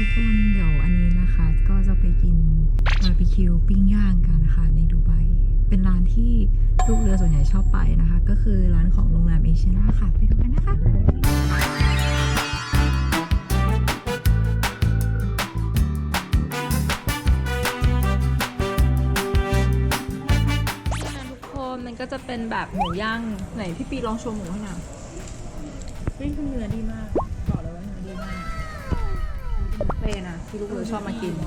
ทุกคนเดี๋ยวอันนี้นะคะ ก็จะไปกินบาร์บีคิวปิ้งย่างกันค่ะในดูไบเป็นร้านที่ลูกเรือส่วนใหญ่ชอบไปนะคะ ก็คือร้านของโรงแรมเอเชียนาค่ะ ไปดูกันนะคะทุกคนมันก็จะเป็นแบบหมูย่างไหนพี่ปีลองโชว์หมูให้หน่อยเฮ้ยเนื้อดีมาก เฟ่นะที่ลูกเรือชอบมากิน โร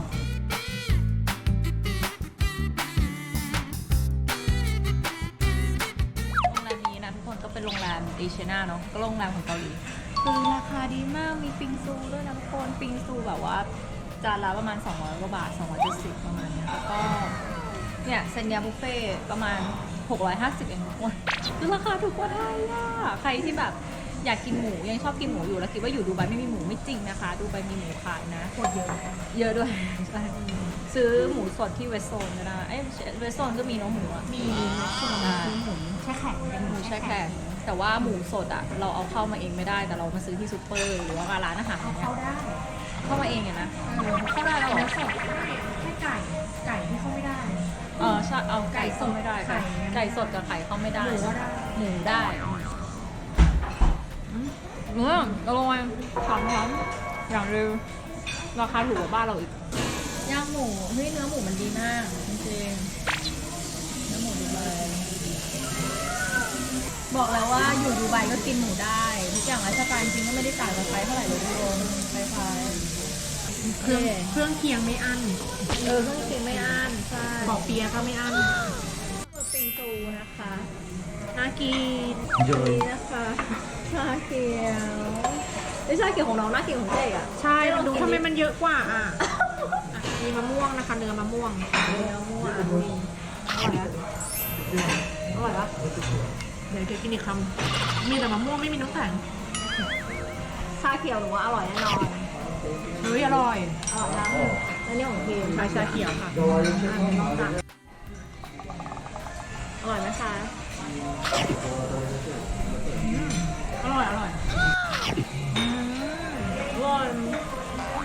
งแรมนี้นะทุกคนก็เป็นโรงแรมเอเชียนาเนาะก็โรงแรมของเกาหลีคือราคาดีมากมีปิงซูด้วยนะทุกคนปิงซูแบบว่าจานละประมาณ 200กว่าบาท270ประมาณเนี้ยแล้วก็เนี่ยเซนยาบุฟเฟ่ต์ประมาณ 650เองทุกคนคือราคาถูกกว่าไทยอะใครที่แบบ อยากกินหมูยังชอบกินหมูอยู่แล้วคิดว่าอยู่ดูไบไม่มีหมูไม่จริงนะคะ ดูไบมีหมูขายนะ โคตรเยอะเยอะด้วยใช่ซื้อหมูสดที่เวสโซนก็ได้เอ้ยเวสโซนก็มีเน้องหมูอะมีส่วนคือหมูแช่แข็งเป็นหหมูมูแช่แช่แข็แข็งงแต่ว่าหมูสดอะเราเอาเข้ามาเองไม่ได้แต่เรามาซื้อที่ซูเปอร์หรือว่าร้านอาหารอย่างเงี้ยเข้าได้เข้ามาเองอะนะเข้าได้แล้วเหรเนื้ออสดแค่ไก่ไก่ที่เข้าไม่ได้ เออใช่เอาไก่สดไม่ได้ไข่ไก่สดกับไข่เข้าไม่ได้หมูก็ได้ หมูได้อืม เนื้ออร่อยหอมหอมอย่างเร็วราคาถูกกว่าบ้านเราอีกย่างหมูเฮ้ยเนื้อหมูมันดีมากจริงๆเนื้อหมูดีเลยบอกแล้วว่าอยู่ดูไบก็กินหมูได้ทุกอย่างไลฟ์สไตล์จริงๆก็ไม่ได้ต่างกับไทยเท่าไหร่เลยทุกคนคล้ายๆเครื่องเครื่องเคียงไม่อั้นเออเครื่องเคียงไม่อั้นใช่ปอเปียะก็ไม่อั้นปิงซูนะคะน่ากินเยอะอันนี้นะคะ ชาเขียวไอ้ชาเขียวของน้องน่ากินของเจ๊อะใช่มันดูทำไมมันเยอะกว่าอะอะมีมะม่วงนะคะ เนื้อมะม่วงเนื้อม่วงอร่อยปะอร่อยปะเดี๋ยวเดี๋ยวกินอีกคำมีแต่มะม่วงไม่มีน้ำแข็งชาเขียวหนูว่าอร่อยแน่นอนเฮ้ยอร่อยอร่อยนะแล้วนี่ของพีมชาชาเขียวค่ะอร่อยไหมคะ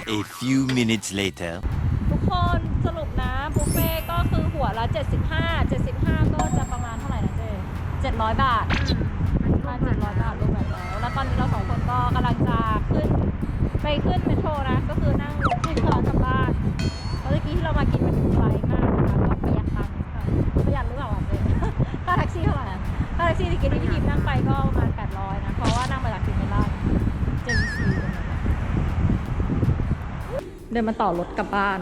A few minutes later. ทุกคนสรุปนะบุฟเฟ่ก็คือหัวละ 75 75 ก็จะประมาณเท่าไหร่นะเจ๊700 บาทประมาณ700 บาทรวมแบบแล้วแล้วตอนนี้เราสองคนก็กำลังจะขึ้น ไปขึ้นเมโทรนะ ก็คือนั่งรถที่ร้านกลับบ้านแล้วเมื่อกี้ที่เรามากินมันไกลมากนะคะก็ประหยัดตังค์ค่ะประหยัดหรือเปล่าอะเจ๊ค่าแท็กซี่เท่าไหร่อะค่าแท็กซี่ที่กินที่พี่พิมนั่งไปก็ประมาณ800นะเพราะว่านั่งมาจากสิงคโปร์เจนซีตรงนั้นอะ เดินมาต่อรถกลับบ้าน